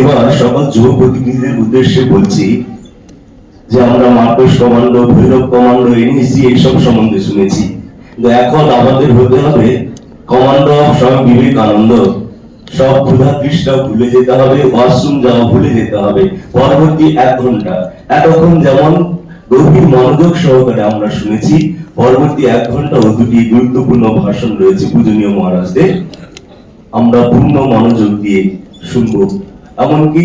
এবার সকল যুব প্রতিনিধিদের উদ্দেশ্যে বলছি যে আমরা MARCOS commando, Bhairav commando NSG এইসব সম্বন্ধে শুনেছি। এখন আমাদের হতে হবে কমান্ডো অফ স্বামী বিবেকানন্দ। সব ক্ষুধা তৃষ্ণা ভুলে যেতে হবে, ওয়াশরুম যাওয়া ভুলে যেতে হবে। পরবর্তী এক ঘণ্টা। এতক্ষণ যেমন গভীর মনোযোগ সহকারে আমরা শুনেছি, পরবর্তী এক ঘণ্টা ও দুটি গুরুত্বপূর্ণ ভাষণ রয়েছে। পূজনীয় মহারাজদের। আমরা পূর্ণ মনোযোগ দিয়ে শুনব। এমনকি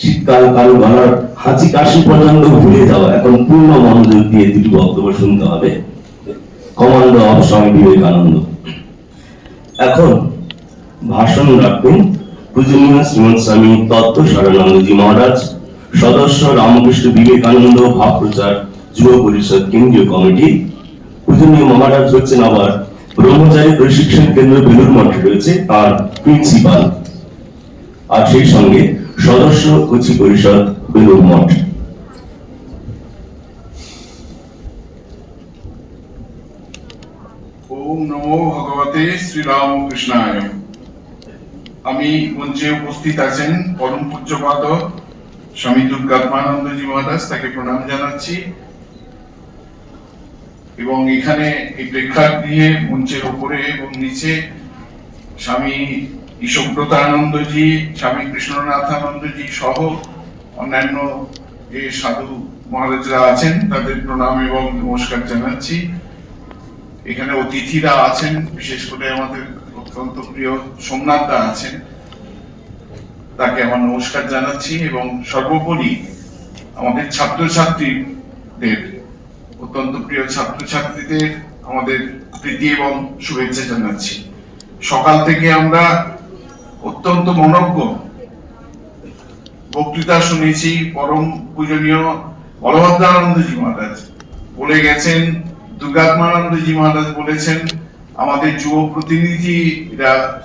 শীতকাল কারও গলার হাঁচি কাশি পর্যন্ত ভুলে যাওয়া, এখন পূর্ণ মনোযোগ দিয়ে দুটি বক্তব্য শুনতে হবে। Commando of Swami Vivekananda. এখন ভাষণ রাখবেন পূজনীয় শ্রীমন্ত স্বামী তত্ত্ব সারানন্দজি মহারাজ, সদস্য রামকৃষ্ণ বিবেকানন্দ ভাব প্রচার যুব পরিষদ কেন্দ্রীয় কমিটি। পূজনীয় মহারাজ হচ্ছেন আবার ব্রহ্মচারী প্রশিক্ষণ কেন্দ্র বেলুর মঠে রয়েছে, তার প্রিন্সিপাল আর সেই সঙ্গে সদস্য কচি পরিষদ বেলুর মঠ। আমি মঞ্চে উপস্থিত আছেন পরম পূজ্যপাদ, স্বামী দুর্গাত্মানন্দজি মহারাজ, তাকে প্রণাম জানাচ্ছি। এবং এখানে এই প্রেক্ষাগৃহে মঞ্চের উপরে এবং নিচে স্বামী ঈশ্বব্রতানন্দজি স্বামী কৃষ্ণনাথানন্দজি সহ অন্যান্য যে সাধু মহারাজরা আছেন, তাদের প্রণাম এবং নমস্কার জানাচ্ছি। এখানে অতিথিরা আছেন, বিশেষ করে আমাদের অত্যন্ত প্রিয় সোমনাথ দা আছেন। তাকে আমার নমস্কার জানাচ্ছি এবং সর্বোপরি আমাদের ছাত্রছাত্রীদের, অত্যন্ত প্রিয় ছাত্রছাত্রীদের আমাদের প্রীতি এবং শুভেচ্ছা জানাচ্ছি। সকাল থেকে আমরা অত্যন্ত মনজ্ঞ। বক্তৃতা শুনেছি, পরম পূজনীয় বলভদ্রানন্দজি মহারাজ। বলে গেছেন দুর্গাত্মানন্দজি মহারাজ বলেছেন, আমাদের যুব প্রতিনিধিরা,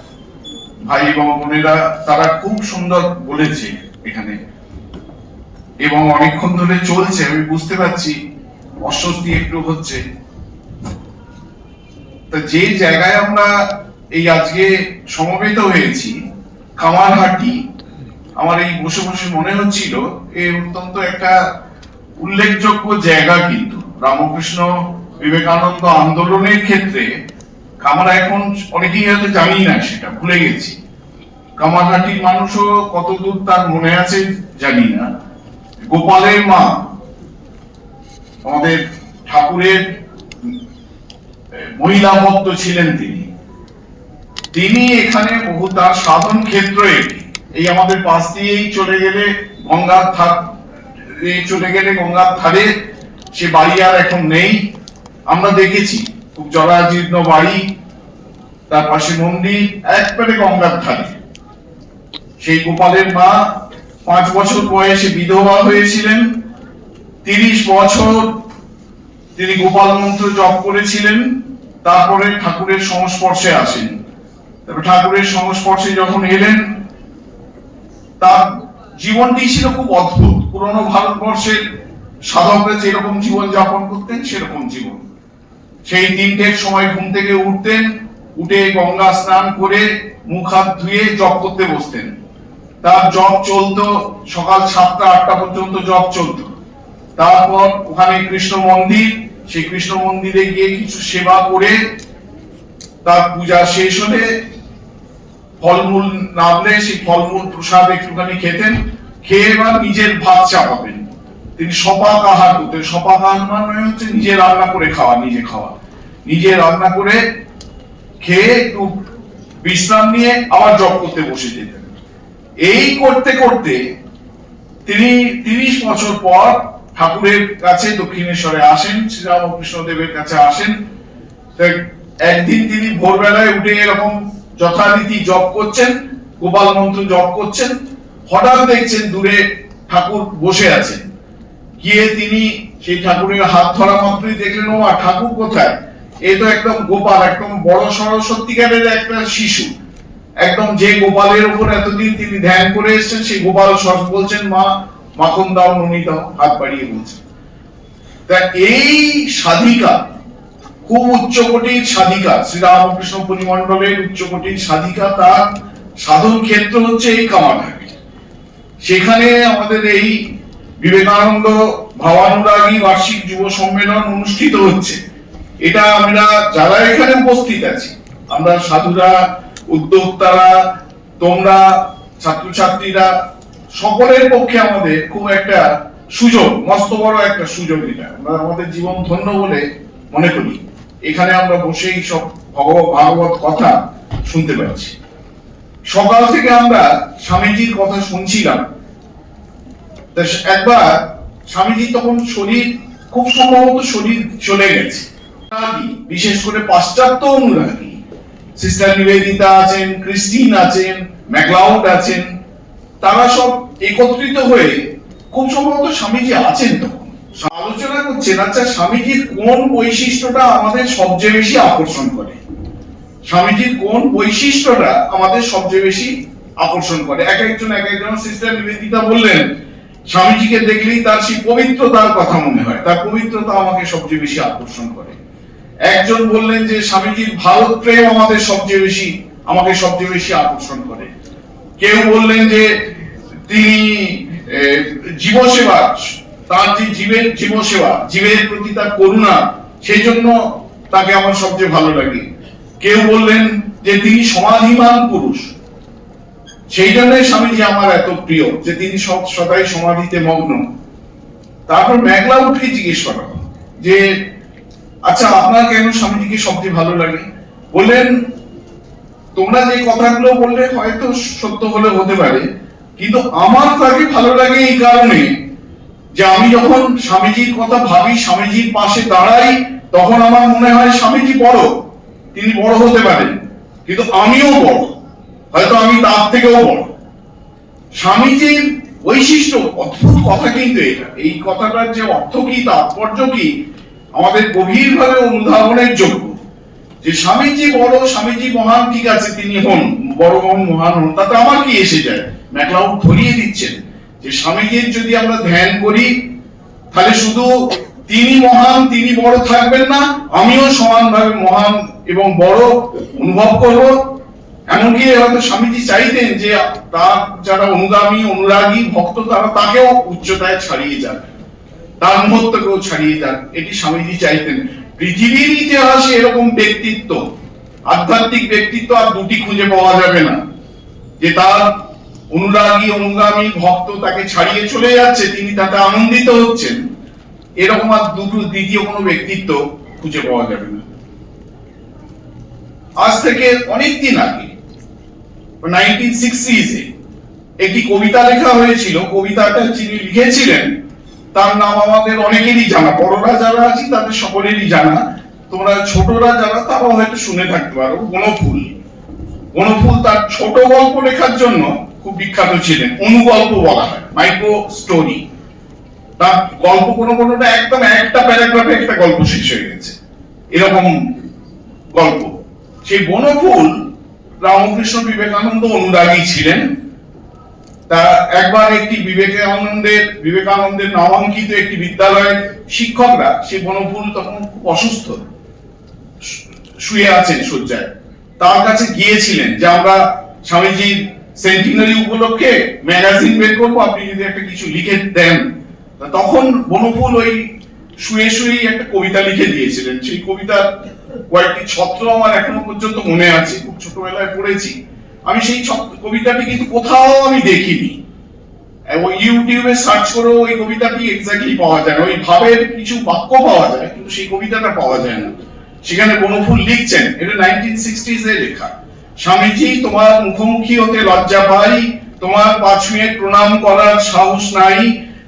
ভাই এবং বোনেরা, তারা খুব সুন্দর বলেছে এখানে। এবং অনেকক্ষণ ধরে চলছে, আমি বুঝতে পারছি, অস্বস্তি একটু হচ্ছে। তা যে জায়গায় আমরা এই আজকে সমবেত হয়েছি কামারহাটি আমার এই বসে বসে মনে হচ্ছিল, এ অত্যন্ত একটা উল্লেখযোগ্য জায়গা কিন্তু। রামকৃষ্ণ বিবেকানন্দ আন্দোলনের ক্ষেত্রে আমরা এখন অনেকেই হয়তো জানি না সেটা, ভুলে গেছি। কামারহাটির মানুষও কতদূর তার মনে আছে জানি না। গোপালের মা, আমাদের ঠাকুরের মহিলা ভক্ত ছিলেন তিনি। তিনি এখানে বহু তার সাধন ক্ষেত্র এই আমাদের পাশ দিয়েই চলে গেলে, গঙ্গার ধার চলে গেলে গঙ্গার ধারে সে বাড়ি আর এখন নেই। আমরা দেখেছি, খুব জরাজীর্ণ বাড়ি, তার পাশে মন্দির, একবারে গঙ্গার ধারে। সেই গোপালের মা পাঁচ বছর বয়সে বিধবা হয়েছিলেন, তিরিশ বছর তিনি গোপাল মন্ত্র জপ করেছিলেন, তারপরে ঠাকুরের সংস্পর্শে আসেন। ঠাকুরের সংস্পর্শে যখন এলেন, তার জীবনটি ছিল খুব অদ্ভুত। পুরনো ভারতবর্ষের সাধকরা যেরকম জীবন যাপন করতেন, সেরকম জীবন। সেই তিনটের সময় ঘুম থেকে উঠতেন, উঠে গঙ্গা স্নান করে মুখ হাত ধুয়ে জপ করতে বসতেন। তার জপ চলতো, সকাল সাতটা, আটটা পর্যন্ত জপ চলতো। তারপর ওখানে কৃষ্ণ মন্দির, সেই কৃষ্ণ মন্দিরে গিয়ে কিছু সেবা করে তার পূজা শেষ হলে ফলমূল নামলে সেই ফলমূল, প্রসাদ একটুখানি খেতেন, খেয়ে এবার নিজের ভাত চাপাবেন। তিনি সপাক আহার করতেন। সপাক আহার মানে হচ্ছে নিজে রান্না করে খাওয়া, নিজে খাওয়া। নিজে রান্না করে খেয়ে একটু বিশ্রাম নিয়ে আবার জব করতে বসে যেতেন। এই করতে করতে তিনি তিরিশ বছর পর ঠাকুরের কাছে দক্ষিণেশ্বরে আসেন শ্রীরামকৃষ্ণ দেবের কাছে আসেন। একদিন তিনি ভোরবেলায় উঠে এরকম যথারীতি জপ করছেন, গোপাল মন্ত্র জপ করছেন, হঠাৎ দেখছেন দূরে ঠাকুর বসে আছেন। গিয়ে তিনি সেই ঠাকুরের হাত ধরা মাত্রই দেখলেন ও ঠাকুর কোথায়? এ তো একদম গোপাল, একদম বড় সড় সত্যিকারের একটা শিশু। একদম যে গোপালের উপর এতদিন তিনি ধ্যান করে এসেছেন, সেই গোপাল সস বলছেন, মা, মাখন দাও, নুনি দাও, হাত বাড়িয়ে বলছেন তা এই সাধিকা খুব উচ্চকোটির সাধিকা শ্রীরামকৃষ্ণ পরিমণ্ডলের উচ্চকোটির সাধিকা তার সাধন ক্ষেত্র হচ্ছে এই কামারহাটি। সেখানে আমাদের এই বিবেকানন্দ ভাবানুরাগী বার্ষিক যুব সম্মেলন অনুষ্ঠিত হচ্ছে। এটা আমরা যারা এখানে উপস্থিত আছি, আমরা সাধুরা, উদ্যোক্তারা, তোমরা, ছাত্রছাত্রীরা, সকলের পক্ষে আমাদের খুব একটা সুযোগ, মস্ত বড় একটা সুযোগ এটা। আমরা আমাদের জীবন ধন্য বলে মনে করি। এখানে আমরা বসেই সব ভগবত কথা শুনতে পাচ্ছি। সকাল থেকে আমরা স্বামীজির কথা শুনছিলাম। একবার স্বামীজি তখন শরীর, খুব সম্ভবত শরীর চলে গেছে। বিশেষ করে পাশ্চাত্য অনুরাগী। সিস্টার নিবেদিতা আছেন, ক্রিস্টিন আছেন, ম্যাকলাউড আছেন। তারা সব একত্রিত হয়ে খুব সম্ভবত স্বামীজি আছেন তখন। আলোচনা করছেন আচ্ছা স্বামীজির কোন বৈশিষ্ট্যটা আমাদের সবচেয়ে বেশি আকর্ষণ করে? স্বামীজির কোন বৈশিষ্ট্যটা আমাদের সবচেয়ে বেশি আকর্ষণ করে? এক একজন এক একজন সিস্টার নিবেদিতা বললেন, স্বামীজিকে দেখলেই তার সেই পবিত্রতার কথা মনে হয়, তার পবিত্রতা আমাকে সবচেয়ে বেশি আকর্ষণ করে। একজন বললেন যে, স্বামীজির ভারত প্রেম আমাদের সবচেয়ে বেশি, আমাকে সবচেয়ে বেশি আকর্ষণ করে। কেউ বললেন যে, তিনি জীবসেবা তার যে জীবের জীবসেবা জীবের প্রতি তার করুণা, সেই জন্য তাকে আমার সবচেয়ে ভালো লাগে। কেউ বললেন যে তিনি সমাধিমান পুরুষ। সেই জন্যই স্বামীজি আমার এত প্রিয়, যে তিনি সব সদাই সমাধিতে মগ্ন। তারপর মেঘলা উঠে জিজ্ঞেস করা, যে আচ্ছা আপনার কেন স্বামীজিকে সবচেয়ে ভালো লাগে? বললেন, তোমরা যে কথাগুলো বললে হয়তো সত্য হলে হতে পারে, কিন্তু আমার তাকে ভালো লাগে এই কারণে যে আমি যখন স্বামীজির কথা ভাবি, স্বামীজির পাশে দাঁড়াই, তখন আমার মনে হয় স্বামীজি বড়। তিনি বড় হতে পারেন, কিন্তু আমিও বড়। হয়তো আমি তার থেকেও বড়। স্বামীজির বৈশিষ্ট্য, অদ্ভুত কথা কিন্তু এটা। এই কথাটার যে অর্থ কি, তাৎপর্য কি, আমাদের গভীরভাবে অনুধাবনের যোগ্য। যে স্বামীজি বড়, স্বামীজি মহান, ঠিক আছে, তিনি হন, বড় হন, মহান হন, তাতে আমার কি এসে যায়? ম্যাকলাউড ধরিয়ে দিচ্ছেন। যে স্বামীজির যদি আমরা ধ্যান করি, তাহলে শুধু তিনি মহান, তিনি বড় থাকবেন না, আমিও সমানভাবে মহান এবং বড় অনুভব করব। এমনকি হয়তো স্বামীজি চাইতেন যে তার যারা অনুগামী, অনুরাগী ভক্ত, তারা তাকেও উচ্চতায় ছাড়িয়ে যান তার মহত্বকেও ছাড়িয়ে যান এটি স্বামীজি চাইতেন। পৃথিবীর ইতিহাসে এরকম ব্যক্তিত্ব, আধ্যাত্মিক ব্যক্তিত্ব আর দুটি খুঁজে পাওয়া যাবে না, যে তার অনুরাগী, অনুগামী ভক্ত তাকে ছাড়িয়ে চলে যাচ্ছে, তিনি তাতে আনন্দিত হচ্ছেন। এরকম আর দুটো দ্বিতীয় কোনো ব্যক্তিত্ব খুঁজে পাওয়া যাবে না। আজ থেকে অনেক দিন আগে একটি কবিতা লেখা হয়েছিল। কবিতাটা যিনি লিখেছিলেন, তার নাম আমাদের অনেকেরই জানা। বড়রা যারা আছি, তাদের সকলেরই জানা। তোমরা ছোটরা যারা, তারাও হয়তো শুনে থাকতে পারো। বনফুল। বনফুল তার ছোট গল্প লেখার জন্য খুব বিখ্যাত ছিলেন। অনুগল্প বলা হয়, মাইক্রো স্টোরি। তার গল্প কোনো কোনোটা একদম একটা প্যারাগ্রাফে একটা গল্প শেষ হয়ে গেছে। এরকম গল্প। সেই বনফুল রামকৃষ্ণ বিবেকানন্দ অনুরাগী ছিলেন। তা একবার একটি বিবেকানন্দের বিবেকানন্দের নামাঙ্কিত একটি বিদ্যালয়ের শিক্ষকরা সেই বনফুল তখন খুব অসুস্থ, শুয়ে আছেন শয্যায়। তার কাছে গিয়েছিলেন যে আমরা স্বামীজির সেন্টিনারি উপলক্ষে ম্যাগাজিন বের করব, আপনি যদি একটা কিছু লিখে দেন। তখন বনফুল ওই শুয়ে শুয়েই একটা কবিতা লিখে দিয়েছিলেন। সেই কবিতার কয়েকটি ছত্র আমার এখনও পর্যন্ত মনে আছে, খুব ছোটবেলায় পড়েছি। আমি সেই কবিতাটি কিন্তু কোথাও আমি দেখিনি। এবং ইউটিউবে সার্চ করেও ওই কবিতাটি এক্স্যাক্টলি পাওয়া যায় না। ওই ভাবের কিছু বাক্য পাওয়া যায়, কিন্তু সেই কবিতাটা পাওয়া যায় না। সেখানে বনফুল লিখছেন। এটা নাইনটিন সিক্সটিজ এ লেখা। স্বামীজি, তোমার মুখোমুখি হতে লজ্জা পাই, তোমার পাছুয়ে প্রণাম করার সাহস নাই,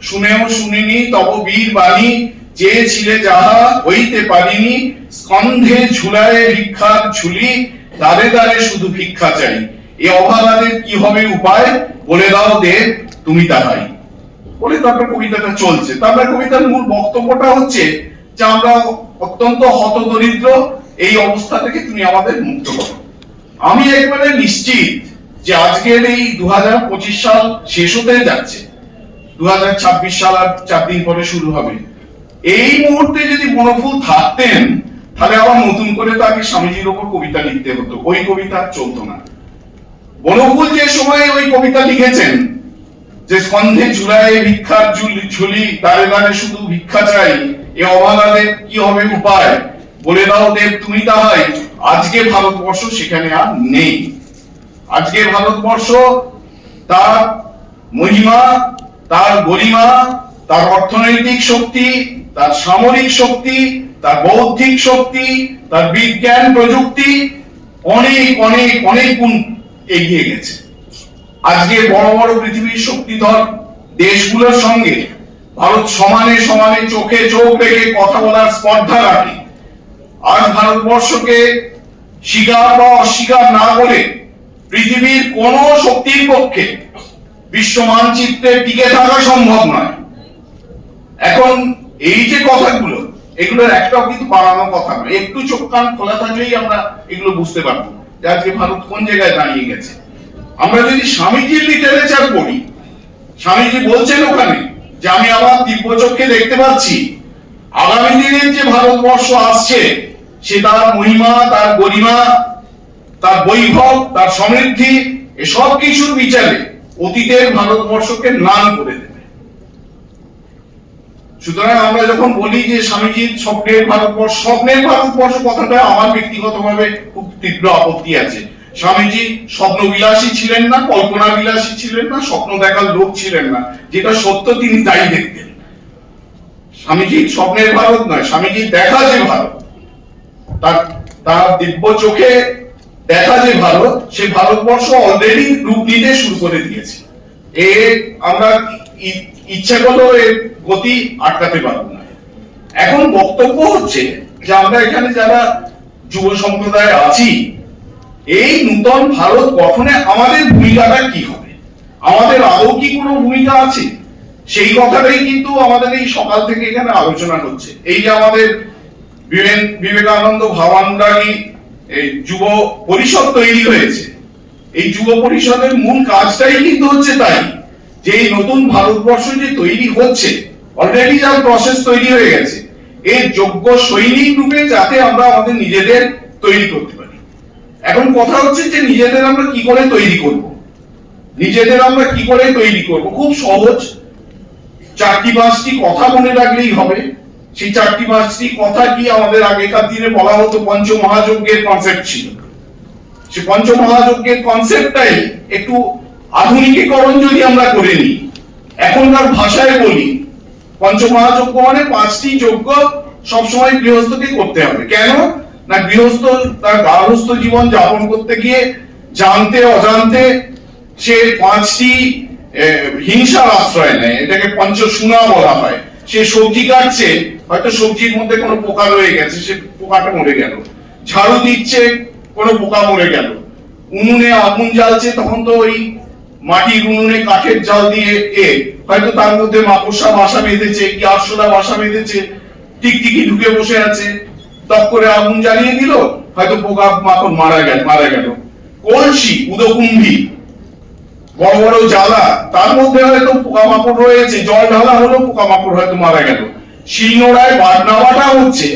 শুনেও শুনিনি, তব বীর বাণী চেয়েছিলে যাহা হইতে পারিনি, স্কন্ধে ঝুলায় ভিক্ষার ঝুলি, দাঁড়ে দাঁড়ে শুধু ভিক্ষা চাই। এ অভাগাদের কি হবে উপায়? বলে দাও দেব, তুমি তাহাই। বলে তারপর কবিতাটা চলছে। তারপর কবিতার মূল বক্তব্যটা হচ্ছে যে আমরা অত্যন্ত হতদরিদ্র, এই অবস্থা থেকে তুমি আমাদের মুক্ত করো। আমি একবারে নিশ্চিত যে আজকের এই দু সাল শেষ হতে যাচ্ছে। দু সাল আর চার দিন পরে শুরু হবে। এই মুহূর্তে যদি বনফুল থাকতেন, তাহলে আবার নতুন করে তাকে স্বামীজির ওপর কবিতা লিখতে হতো। ওই কবিতা চলতো না। বনফুল যে সময়ে ওই কবিতা লিখেছেন, যে স্কন্ধে ঝুলায় ভিক্ষার ঝুলি দাঁড়ে দাঁড়ে শুধু ভিক্ষা চাই, এ অবাধাদের কি হবে উপায়? বলে দাও দেব তুমি তাহাই। আজকে ভারতবর্ষ সেখানে আর নেই। আজকে ভারতবর্ষ তার মহিমা, তার গরিমা, তার অর্থনৈতিক শক্তি, তার সামরিক শক্তি, তার বৌদ্ধিক শক্তি, তার বিজ্ঞান প্রযুক্তি অনেক অনেক অনেক গুণ এগিয়ে গেছে। আজকে বড় বড় পৃথিবীর শক্তিধর দেশগুলোর সঙ্গে ভারত সমানে সমানে চোখে চোখ রেখে কথা বলার স্পর্ধা রাখে। আজ ভারতবর্ষকে স্বীকার বা অস্বীকার না করে পৃথিবীর কোন শক্তির পক্ষে বিশ্ব মানচিত্রে টিকে থাকা সম্ভব নয়। এখন এই যে কথাগুলো, এগুলোর একটাও কিন্তু বাড়ানো কথা নয়। একটু চোখ কান খোলা থাকলেই আমরা এগুলো বুঝতে পারব। যে আজকে ভারত কোন জায়গায় দাঁড়িয়ে গেছে। আমরা যদি স্বামীজির লিটারেচার পড়ি, স্বামীজি বলছেন ওখানে যে আমি আমার দিব্য চোখে দেখতে পাচ্ছি, আগামী দিনের যে ভারতবর্ষ আসছে সে তার মহিমা, তার গরিমা, তার বৈভব, তার সমৃদ্ধি, এসব কিছুর বিচারে অতীতের ভারতবর্ষকে নাম করে দেবে। সুতরাং আমরা যখন বলি যে স্বামীজির স্বপ্নের ভারতবর্ষ স্বপ্নের ভারতবর্ষ কথাটা আমার ব্যক্তিগতভাবে খুব তীব্র আপত্তি আছে। স্বামীজি স্বপ্ন বিলাসী ছিলেন না কল্পনা বিলাসী ছিলেন না স্বপ্ন দেখার লোক ছিলেন না, যেটা সত্য তিনি তাই দেখতেন। স্বামীজি স্বপ্নের ভারত নয় স্বামীজি দেখা যে ভারত। তার দিব্য চোখে দেখা যে ভারত ভারতবর্ষ অলরেডি রূপ নিতে শুরু করে দিয়েছে। এ আমরা এর গতি আটকাতে পারব না। এখন বক্তব্য হচ্ছে যে আমরা এখানে যারা যুব সম্প্রদায় আছি, এই নূতন ভারত গঠনে আমাদের ভূমিকাটা কি হবে? আমাদের আদৌ কি কোনো ভূমিকা আছে? সেই কথাটাই কিন্তু আমাদের এই সকাল থেকে এখানে আলোচনা হচ্ছে। এই যে আমাদের বিবেকানন্দ ভাবানুরাগী এই যুব পরিষদ তৈরি হয়েছে। এই যুব পরিষদের মূল কাজটাই কিন্তু হচ্ছে তাই যে এই নতুন ভারতবর্ষ যে তৈরি হচ্ছে অলরেডি যার প্রসেস তৈরি হয়ে গেছে এর যোগ্য সৈনিক রূপে যাতে আমরা আমাদের নিজেদের তৈরি করতে পারি। এখন কথা হচ্ছে যে নিজেদের আমরা কি করে তৈরি করব? নিজেদের আমরা কি করে তৈরি করব? খুব সহজ, চারটি পাঁচটি কথা মনে রাখলেই হবে। সেই চারটি পাঁচটি কথা কি আমাদের আগেকার দিনে বলা হতো পঞ্চ মহাযজ্ঞের কনসেপ্ট ছিল? সে পঞ্চ মহাযজ্ঞের কনসেপ্টটাই একটু আধুনিকীকরণ যদি আমরা করে নিই, এখনকার ভাষায় বলি পঞ্চ মহাযজ্ঞ মানে পাঁচটি যজ্ঞ সবসময় গৃহস্থকে করতে হবে। কেন? না, গৃহস্থ তার গার্হস্থ জীবন যাপন করতে গিয়ে জানতে, অজান্তে সে পাঁচটি হিংসার আশ্রয় নেয়। এটাকে পঞ্চসুনা বলা হয়। সে সবজি কাটছে হয়তো সবজির মধ্যে কোনো পোকা রয়ে গেছে, সে পোকাটা মরে গেল। ঝাড়ু দিচ্ছে, কোনো পোকা মরে গেল। উনুনে আগুন জ্বালছে, তখন তো ওই মাটির উনুনে কাঠের জাল দিয়ে এ, হয়তো তার মধ্যে মাকড়সা বাসা বেঁধেছে কি আরশোলা বাসা বেঁধেছে, টিকটিকি ঢুকে বসে আছে। তপ করে আগুন জ্বালিয়ে দিল, হয়তো পোকা মাকড় মারা গেল মারা গেল। কলসি, উদকুম্ভি, বড় বড় জ্বালা, তার মধ্যে হয়তো পোকামাকড় রয়েছে, জল ঢালা হলো পোকামাকড় হয়তো মারা গেল। শিলনোড়ায় বাটনাওয়াটা হচ্ছে,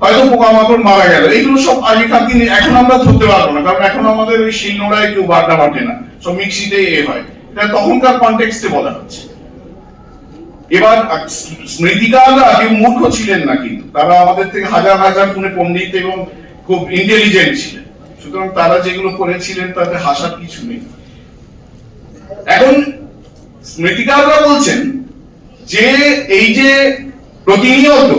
হয়তো পোকামাকড় মারা গেল। এগুলো সব আগেকার দিনে এখন আমরা ধরতে পারব না, কারণ এখন আমাদের ওই শিলনোড়ায় কেউ বাটনা বাটে না, সব মিক্সিতে এ হয়। এটা তখনকার কনটেক্সটে বলা হচ্ছে। এবার স্মৃতিকাররা কেউ মূর্খ ছিলেন না কিন্তু। তারা আমাদের থেকে হাজার হাজার গুণে পণ্ডিত এবং খুব ইন্টেলিজেন্ট ছিলেন। সুতরাং তারা যেগুলো করেছিলেন, তাতে হাসার কিছু নেই। এখন স্মৃতিকাররা বলছেন যে, এই যে প্রতিনিয়ত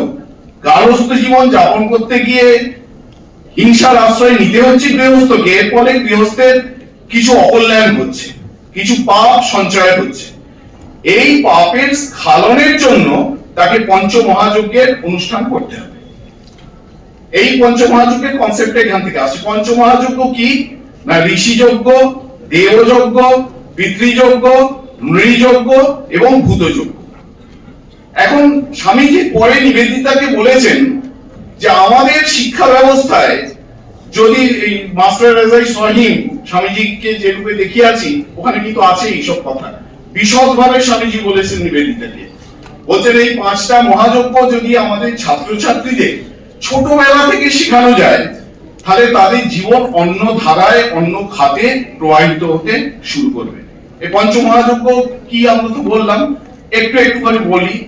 গার্হস্থ জীবন যাপন করতে গিয়ে হিংসার আশ্রয় নিতে হচ্ছে গৃহস্থকে, এর ফলে গৃহস্থের কিছু অকল্যাণ হচ্ছে, কিছু পাপ সঞ্চয় হচ্ছে। এই পাপের স্খালনের জন্য তাকে পঞ্চমহাযজ্ঞের অনুষ্ঠান করতে হবে। এই পঞ্চমহাযজ্ঞের কনসেপ্ট এখান থেকে আসছে। পঞ্চমহাযজ্ঞ কি? না, ঋষিযজ্ঞ, দেবযজ্ঞ, পিতৃযজ্ঞ, নৃযজ্ঞ এবং ভূতযজ্ঞ। এখন স্বামীজি পরে নিবেদিতাকে বলেছেন যে আমাদের শিক্ষা ব্যবস্থায় যদি এই মাস্টার রেজাই সহিম স্বামীজিকে যে রূপে দেখিয়াছি, ওখানে কিন্তু আছে এইসব কথা। বিশদভাবে স্বামীজি বলেছেন নিবেদিতাকে। বলছেন, এই পাঁচটা মহাযজ্ঞ যদি আমাদের ছাত্রছাত্রীদের ছোটবেলা থেকে শেখানো যায়, তাহলে তাদের জীবন অন্য ধারায়, অন্য খাতে প্রবাহিত হতে শুরু করবে। এই পঞ্চমহাযজ্ঞ কি আমরা তো বললাম? একটু একটু করে বলি।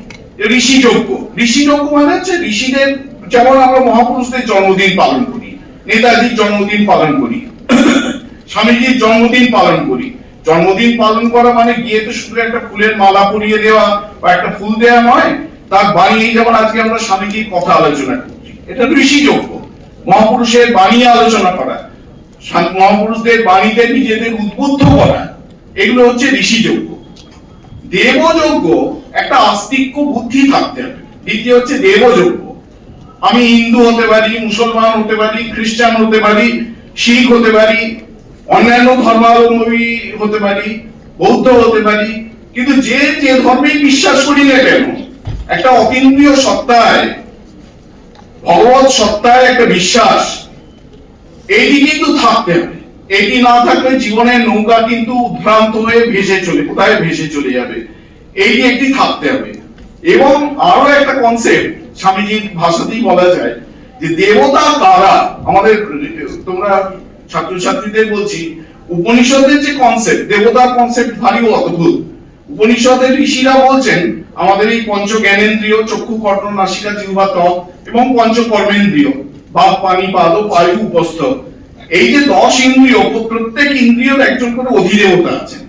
ঋষি যজ্ঞ ঋষি যজ্ঞ মানে হচ্ছে ঋষিদের, যেমন আমরা মহাপুরুষদের জন্মদিন পালন করি, নেতাজির জন্মদিন পালন করি, স্বামীজির জন্মদিন পালন করি। জন্মদিন পালন করা মানে গিয়ে তো শুধু একটা ফুলের মালা পরিয়ে দেওয়া বা একটা ফুল দেওয়া নয়, তার এই যেমন আজকে আমরা স্বামীজির কথা আলোচনা করছি। এটা ঋষি যোগ্য মহাপুরুষের বাণী আলোচনা করা। মহাপুরুষদের বাণীতে নিজেদের উদ্বুদ্ধ করা। এগুলো হচ্ছে ঋষি যোগ্য দেবযজ্ঞ একটা আস্তিক্য বুদ্ধি থাকতে হবে। দ্বিতীয় হচ্ছে দেবযজ্ঞ আমি হিন্দু হতে পারি, মুসলমান হতে পারি, খ্রিস্টান হতে পারি, শিখ হতে পারি, অন্যান্য ধর্মাবলম্বী হতে পারি, বৌদ্ধ হতে পারি, কিন্তু যে যে ধর্মে বিশ্বাস করি না কেন, একটা অতীন্দ্রিয় সত্তায়, ভগবত সত্তায় একটা বিশ্বাস এইটি কিন্তু থাকতে হবে। এটি না থাকলে জীবনের নৌকা কিন্তু উদ্ভ্রান্ত হয়ে ভেসে চলে, কোথায় ভেসে চলে যাবে? এইটি একটি থাকতে হবে। এবং আরও একটা কনসেপ্ট স্বামীজির ভাষাতেই বলা যায় যে দেবতা কারা? আমাদের, তোমরা ছাত্রছাত্রীদের বলছি, উপনিষদের যে কনসেপ্ট দেবতার কনসেপ্ট ভারী অদ্ভুত। উপনিষদের ঋষিরা বলছেন, আমাদের এই পঞ্চ জ্ঞানেন্দ্রিয় চক্ষু কর্ণ নাসিকা, জিহ্বা, ত্বক এবং পঞ্চ কর্মেন্দ্রিয় বাপ, পানি, পাদ, বায়ু উপস্থ এই যে দশ ইন্দ্রিয়, প্রত্যেক ইন্দ্রিয়র একজন করে অধিদেবতা আছেন।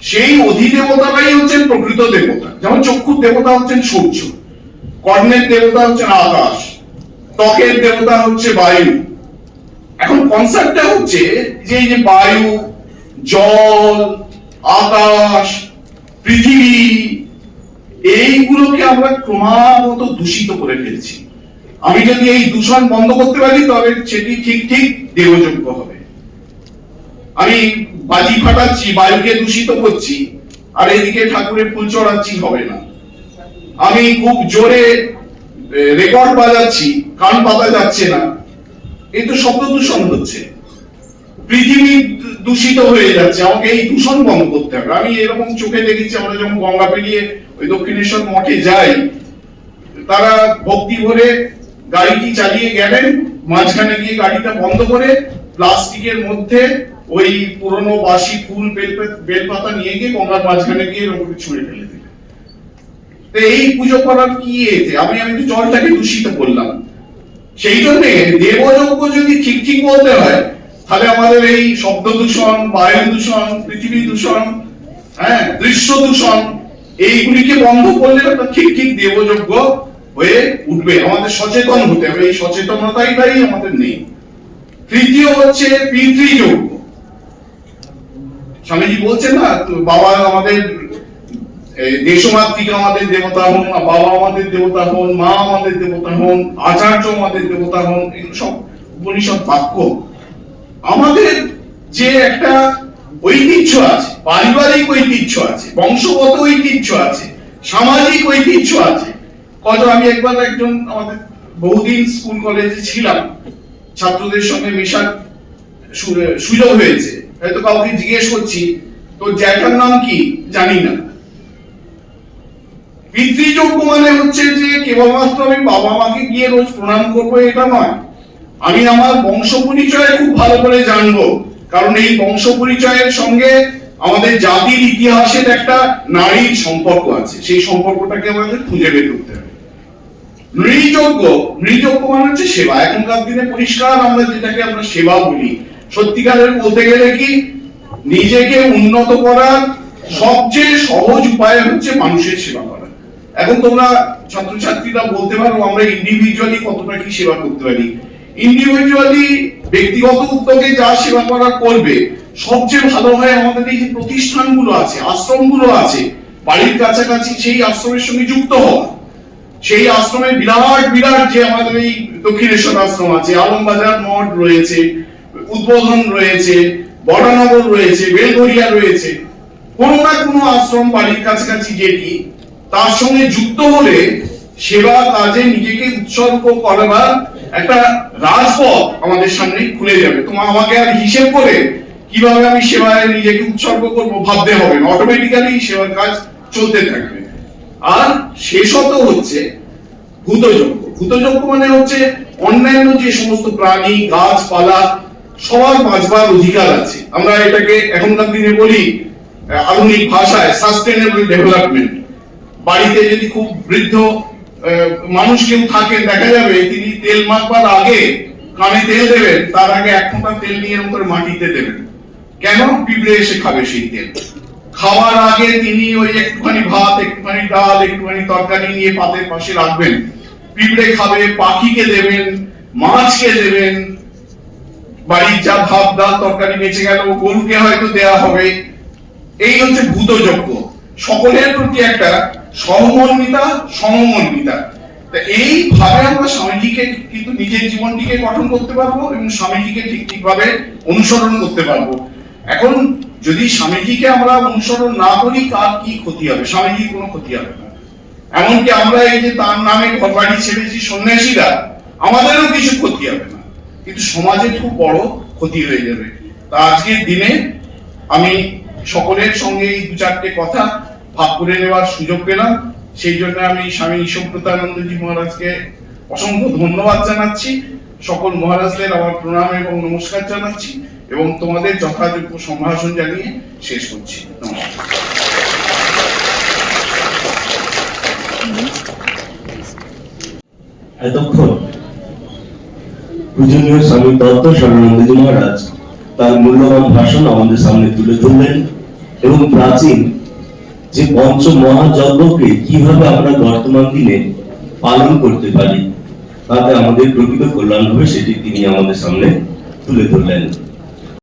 সেই অধিদেবতারাই হচ্ছেন প্রকৃত দেবতা। যেমন চক্ষুর দেবতা হচ্ছেন সূর্য, কর্ণের দেবতা হচ্ছেন আকাশ, ত্বকের দেবতা হচ্ছে বায়ু। এখন কনসেপ্টটা হচ্ছে যে এই যে বায়ু, জল, আকাশ, পৃথিবী, এইগুলোকে আমরা ক্রমাগত দূষিত করে ফেলছি। আমি যদি এই দূষণ বন্ধ করতে পারি, তবে সেটি ঠিক ঠিক দেবযোগ্য হবে। আমি বাজি ফাটাচ্ছি, বায়ুকে দূষিত করছি, আর এদিকে ঠাকুরের ফুল চড়াচ্ছি হবে না। আমি খুব জোরে রেকর্ড বাজাচ্ছি, কান পাতা যাচ্ছে না। এই তো শব্দ দূষণ হচ্ছে। পৃথিবী দূষিত হয়ে যাচ্ছে, আমাকে এই দূষণ বন্ধ করতে হবে। আমি এরকম চোখে দেখেছি, আমরা যখন গঙ্গা পেরিয়ে ওই দক্ষিণেশ্বর মঠে যাই, তারা ভক্তি ভরে গাড়িটি চালিয়ে গেলেন, মাঝখানে গিয়ে গাড়িটা বন্ধ করে প্লাস্টিকের মধ্যে ওই পুরনো বাসি ফুল বেলপাতা নিয়ে গিয়ে গঙ্গার মাঝখানে গিয়ে এরকম ছুঁড়ে ফেলে দিলেন। তো এই পুজো করার কি এতে? আমি আমি তো জলটাকে দূষিত করলাম। সেই জন্যে দেবযজ্ঞ যদি ঠিক ঠিক বলতে হয়, তাহলে আমাদের এই শব্দ দূষণ, বায়ু দূষণ, পৃথিবী দূষণ হ্যাঁ দৃশ্য দূষণ, এইগুলিকে বন্ধ করলে ঠিক ঠিক দেবযজ্ঞ হয়ে উঠবে। আমাদের সচেতন হতে হবে। এই সচেতনতাই তাই আমাদের নেই। তৃতীয় হচ্ছে পিতৃযজ্ঞ স্বামীজি বলছেন না বাবা আমাদের দেশমাতৃকা আমাদের দেবতা হন বাবা আমাদের দেবতা হন, মা আমাদের দেবতা হন, আচার্য আমাদের দেবতা হন, এগুলো সব উপনিষদ বাক্য। আমাদের যে একটা ঐতিহ্য আছে, পারিবারিক ঐতিহ্য আছে, বংশগত ঐতিহ্য আছে, সামাজিক ঐতিহ্য আছে কত আমি একবার একজন আমাদের বহুদিন স্কুল কলেজে ছিলাম। ছাত্রদের সঙ্গে মেশার সুযোগ হয়েছে। হয়তো কাউকে জিজ্ঞেস করছি তোর জ্যাঠার নাম কি? জানি না। পিতৃযোগ্য মানে হচ্ছে যে কেবলমাত্র আমি বাবা মাকে গিয়ে রোজ প্রণাম করব, এটা নয়। আমি আমার বংশ পরিচয় খুব ভালো করে জানব। কারণ এই বংশ পরিচয়ের সঙ্গে আমাদের জাতির ইতিহাসের একটা নারীর সম্পর্ক আছে। সেই সম্পর্কটাকে আমাদের খুঁজে বের করতে হবে। নৃযজ্ঞ নৃযজ্ঞ মানে হচ্ছে সেবা। এখনকার দিনে পরিষ্কার আমরা যেটাকে আমরা সেবা বলি। সত্যিকারের বলতে গেলে কি? নিজেকে উন্নত করার সবচেয়ে সহজ উপায় হচ্ছে মানুষের সেবা করা। এখন তোমরা ছাত্রছাত্রীরা বলতে পারো, আমরা ইন্ডিভিজুয়ালি কতটা কি সেবা করতে পারি। ইন্ডিভিজুয়ালি ব্যক্তিগত উদ্যোগে যা সেবা করা করবে, সবচেয়ে ভালো হয় আমাদের এই যে প্রতিষ্ঠানগুলো আছে, আশ্রমগুলো আছে, বাড়ির কাছাকাছি সেই আশ্রমের সঙ্গে যুক্ত হওয়া। সেই আশ্রমে বিরাট বিরাট যে আমাদের এই দক্ষিণেশ্বর আশ্রম আছে, আলমবাজার মঠ রয়েছে, উদ্বোধন রয়েছে, বড়নগর রয়েছে বেলগড়িয়া রয়েছে, কোনো না কোনো আশ্রম বাড়ির কাছাকাছি যেটি তার সঙ্গে যুক্ত হলে সেবা কাজে নিজেকে উৎসর্গ করবার একটা রাজপথ আমাদের সামনে খুলে যাবে। তোমার আমাকে আর হিসেব করে কীভাবে আমি সেবায় নিজেকে উৎসর্গ করব ভাবতে হবে অটোমেটিক্যালি সেবার কাজ চলতে থাকবে। আর শেষত হচ্ছে ভূতযজ্ঞ ভূতযজ্ঞ মানে হচ্ছে অন্যান্য যে সমস্ত প্রাণী, গাছপালা, সবার বাঁচবার অধিকার আছে। আমরা এটাকে এখনকার দিনে বলি আধুনিক ভাষায় সাস্টেনেবল ডেভেলপমেন্ট বাড়িতে যদি খুব বৃদ্ধ মানুষ কেউ থাকেন, দেখা যাবে তিনি তেল মাখবার আগে কানে তেল দেবেন, তার আগে এক ফোঁটা তেল নিয়ে করে মাটিতে দেবেন। কেন? পিঁপড়ে এসে খাবে সেই তেল। খাওয়ার আগে তিনি ওই একটুখানি ভাত, একটুখানি ডাল, একটুখানি তরকারি নিয়ে পাতের পাশে রাখবেন। পিঁপড়ে খাবে, পাখিকে দেবেন, মাছকে দেবেন। বাড়ির যা ভাত, ডাল, তরকারি বেঁচে গেল, গরুকে হয়তো দেয়া হবে। এই হচ্ছে ভূতযজ্ঞ। সকলের প্রতি একটা সহমর্মিতা, সমমর্মিতা। এইভাবে আমরা স্বামীজিকে কিন্তু নিজের জীবনটিকে গঠন করতে পারব এবং স্বামীজিকে ঠিক ঠিকভাবে অনুসরণ করতে পারব। এখন যদি স্বামীজিকে আমরা অনুসরণ না করি কার কি ক্ষতি হবে? স্বামীজির কোনো ক্ষতি হবে না। এমনকি আমরা এই যে তার নামে ঘর বাড়ি ছেড়েছি সন্ন্যাসীরা, আমাদেরও কিছু ক্ষতি হবে না। কিন্তু সমাজে খুব বড় ক্ষতি হয়ে যাবে। তা আজকের দিনে আমি সকলের সঙ্গে এই দু চারটে কথা ভাগ করে নেওয়ার সুযোগ পেলাম। সেই জন্য আমি স্বামী ঈশ্বরপ্রতানন্দজি মহারাজকে অসংখ্য ধন্যবাদ জানাচ্ছি। সকল মহারাজদের আমার প্রণাম এবং নমস্কার জানাচ্ছি। এবং তোমাদের যথাযোগ্য সম্ভাষণ জানিয়ে শেষ করছি। এতক্ষণ পূজনীয় স্বামী দত্ত মহারাজ তার মূল্যবান ভাষণ আমাদের সামনে তুলে ধরলেন এবং প্রাচীন যে পঞ্চ মহাযজ্ঞকে কীভাবে আমরা বর্তমান দিনে পালন করতে পারি, তাতে আমাদের প্রকৃত কল্যাণ হবে, সেটি তিনি আমাদের সামনে তুলে ধরলেন।